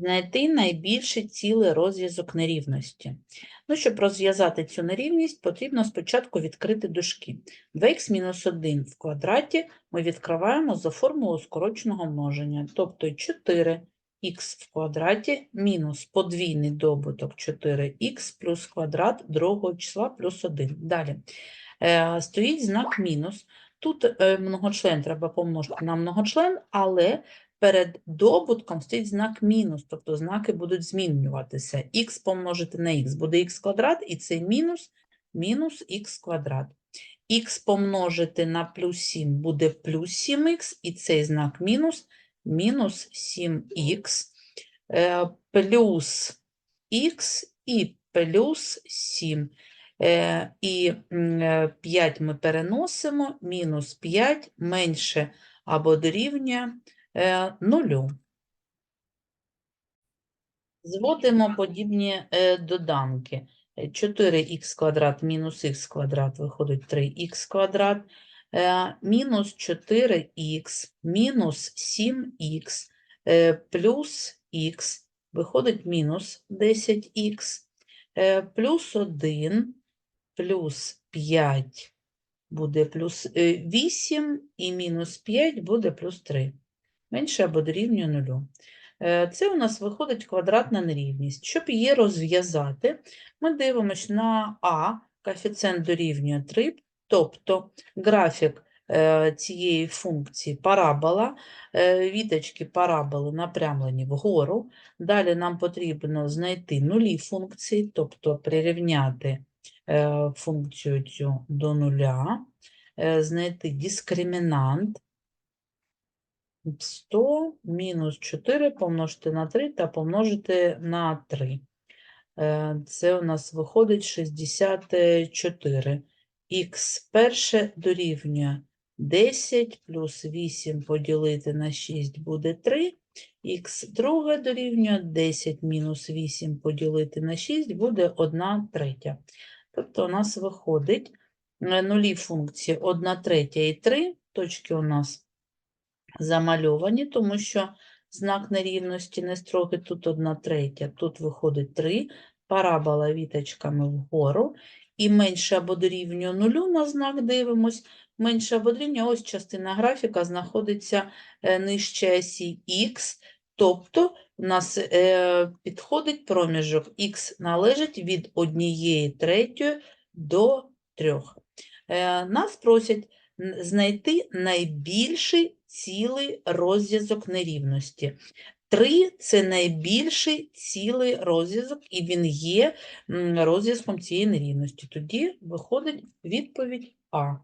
Знайти найбільший цілий розв'язок нерівності. Ну, щоб розв'язати цю нерівність, потрібно спочатку відкрити дужки. 2х-1 в квадраті ми відкриваємо за формулою скороченого множення, тобто 4х в квадраті мінус подвійний добуток 4х плюс квадрат другого числа плюс 1. Далі е, стоїть знак мінус. Тут е, многочлен треба помножити на многочлен, але перед добутком стоїть знак мінус, тобто знаки будуть змінюватися. х помножити на х буде х квадрат, і цей мінус мінус х квадрат. х помножити на плюс 7 буде плюс 7х, і цей знак мінус мінус 7х е, плюс х і плюс 7. Е, І 5 ми переносимо, мінус 5 менше або дорівнює е, нулю. Зводимо подібні е, доданки. Е, 4х квадрат мінус х квадрат виходить 3х квадрат, е, мінус 4х мінус 7х е, плюс х виходить мінус 10х, е, плюс 1 плюс 5 буде плюс е, 8 і мінус 5 буде плюс 3. Менше або дорівнює нулю. Е, Це у нас виходить квадратна нерівність. Щоб її розв'язати, ми дивимося на А, коефіцієнт дорівнює 3, тобто графік е, цієї функції парабола, е, віточки параболи напрямлені вгору. Далі нам потрібно знайти нулі функції, тобто прирівняти е, функцію цю до нуля, е, знайти дискримінант 100 мінус 4 помножити на 3 та помножити на 3. Е, Це у нас виходить 64. Х перше дорівнює 10 плюс 8 поділити на 6 буде 3. Х друге дорівнює 10 мінус 8 поділити на 6 буде 1 третя. Тобто у нас виходить е, нулі функції 1 третя і 3. Точки у нас замальовані, тому що знак нерівності не строгий, тут 1 третя, тут виходить 3, парабола віточками вгору, і менше або дорівнює нулю на знак дивимось, менше або дорівнює, ось частина графіка знаходиться е, нижче осі х, тобто у нас е, підходить проміжок х належить від 1 третьої до 3. Е, нас просять знайти найбільший цілий розв'язок нерівності. 3 – це найбільший цілий розв'язок, і він є розв'язком цієї нерівності. Тоді виходить відповідь А.